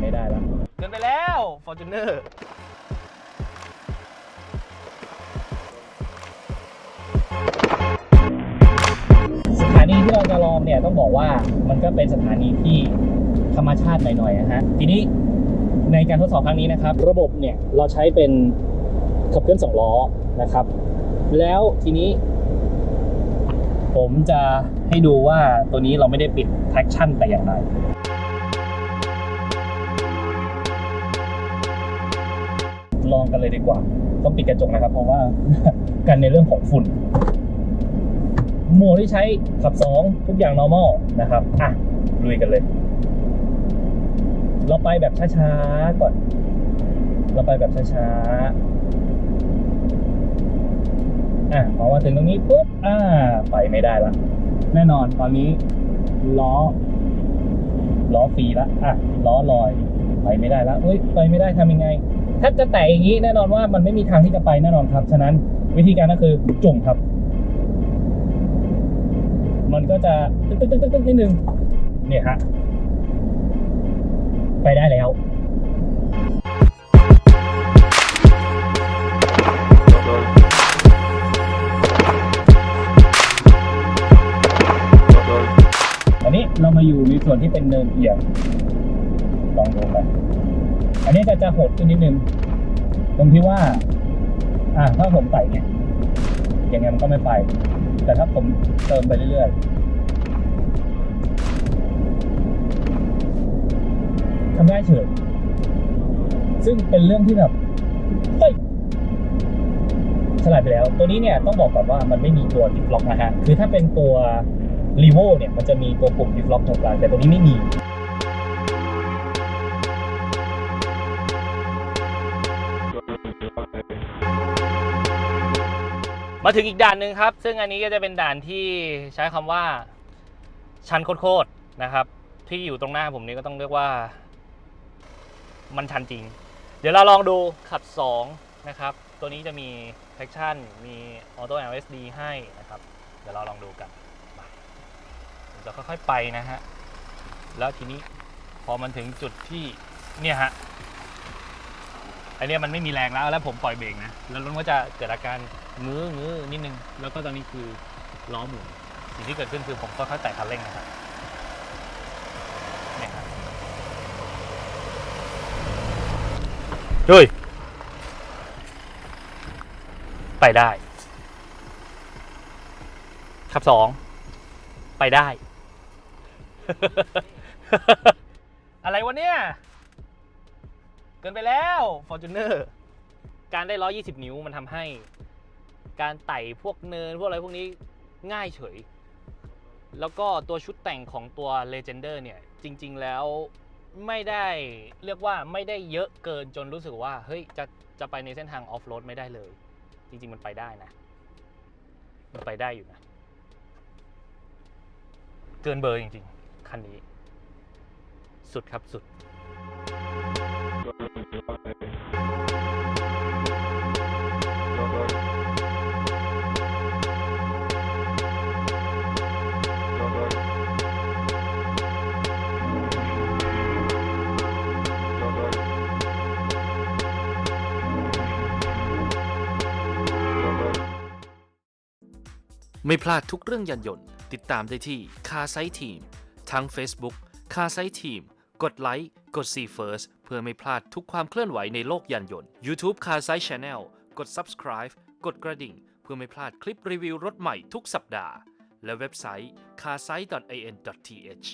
ไม่ได้แล้วเกินไปแล้ว Fortuner สถานีที่เราจะลองเนี่ยต้องบอกว่ามันก็เป็นสถานีที่ธรรมชาติหน่อยๆนะฮะทีนี้ในการทดสอบครั้งนี้นะครับ ระบบเนี่ยเราใช้เป็นขับเคลื่อนสองล้อนะครับ แล้วทีนี้ ผมจะให้ดูว่าตัวนี้เราไม่ได้ปิด traction แต่อย่างใด ลองกันเลยดีกว่า ต้องปิดกระจกนะครับ เพราะว่า กันในเรื่องของฝุ่นโหมดที่ใช้ขับ 2 ทุกอย่าง normal นะครับอะลุยกันเลย เราไปแบบช้าๆก่อน เราไปแบบช้าๆอะพอมาถึงตรงนี้ปุ๊บอ่าไปไม่ได้ละแน่นอนตอนนี้ล้อล้อฟรีละอะล้อลอย ไปไม่ได้ละเฮ้ย ไปไม่ได้ทำยังไง ถ้าจะแตะอย่างนี้แน่นอนว่ามันไม่มีทางที่จะไปแน่นอนครับ ฉะนั้นวิธีการก็คือจุ่มครับ มันก็จะตึ๊กตึ๊กตึ๊กตึ๊กนิดนึงเนี่ยฮะไปได้แล้วอันนี้เรามาอยู่ในส่วนที่เป็นเนินเอียงลองดูกัน อันนี้จะจะโหดขึ้นนิดนึง ตรงที่ว่า อ่าถ้าผมไต่เนี่ยยังไงมันก็ไม่ไป แต่ถ้าผมเติมไปเรื่อยๆทำได้เฉยซึ่งเป็นเรื่องที่แบบเฮ้ยฉลาดไปแล้ว ตัวนี้เนี่ยต้องบอกก่อนว่ามันไม่มีตัวดิฟล็อกนะฮะ คือถ้าเป็นตัวรีโวเนี่ยมันจะมีตัวปุ่มดิฟล็อกตรงกลางแต่ตัวนี้ไม่มี มาถึงอีกด่านหนึ่งครับ ซึ่งอันนี้ก็จะเป็นด่านที่ใช้คำว่าชันโคตรๆนะครับ ที่อยู่ตรงหน้าผมนี้ก็ต้องเรียกว่า มันชันจริง เดี๋ยวเราลองดูขับ 2 นะครับ ตัวนี้จะมี traction มี auto LSD ให้นะครับ เดี๋ยวเราลองดูกันจะค่อยๆไปนะฮะ แล้วทีนี้พอมันถึงจุดที่เนี่ยฮะ อันนี้มันไม่มีแรงแล้วแล้วผมปล่อยเบรกนะแล้วรถก็จะเกิดอาการงื้องื้อนิดนึง แล้วก็ตอนนี้คือล้อหมุนสิ่งที่เกิดขึ้นคือผมก็ค่อยๆแตะคันเร่งนะครับเนี่ยครับเฮ้ยไปได้ ขับสองไปได้ อะไรวะเนี่ย เกินไปแล้ว Fortuner การได้ 120 นิ้วมันทำให้ การไต่พวกเนิน พวกอะไรพวกนี้ง่ายเฉย แล้วก็ตัวชุดแต่งของตัว Legender เนี่ย จริง ๆ แล้วไม่ได้เรียกว่าไม่ได้เยอะเกินจนรู้สึกว่า เฮ้ย จะจะไปในเส้นทางออฟโรดไม่ได้เลย จริง ๆ มันไปได้นะ มันไปได้อยู่นะ เกินเบอร์จริง ๆ คันนี้ สุดครับสุด ไม่พลาดทุกเรื่องยานยนต์ ติดตามได้ที่คาไซทีม ทั้ง Facebook คาไซทีม กดไลค์ กด See First เพื่อไม่พลาดทุกความเคลื่อนไหวในโลกยานยนต์ YouTube CarSide Channel กด Subscribe กดกระดิ่ง เพื่อไม่พลาดคลิปรีวิวรถใหม่ทุกสัปดาห์ และเว็บไซต์ carsite.in.th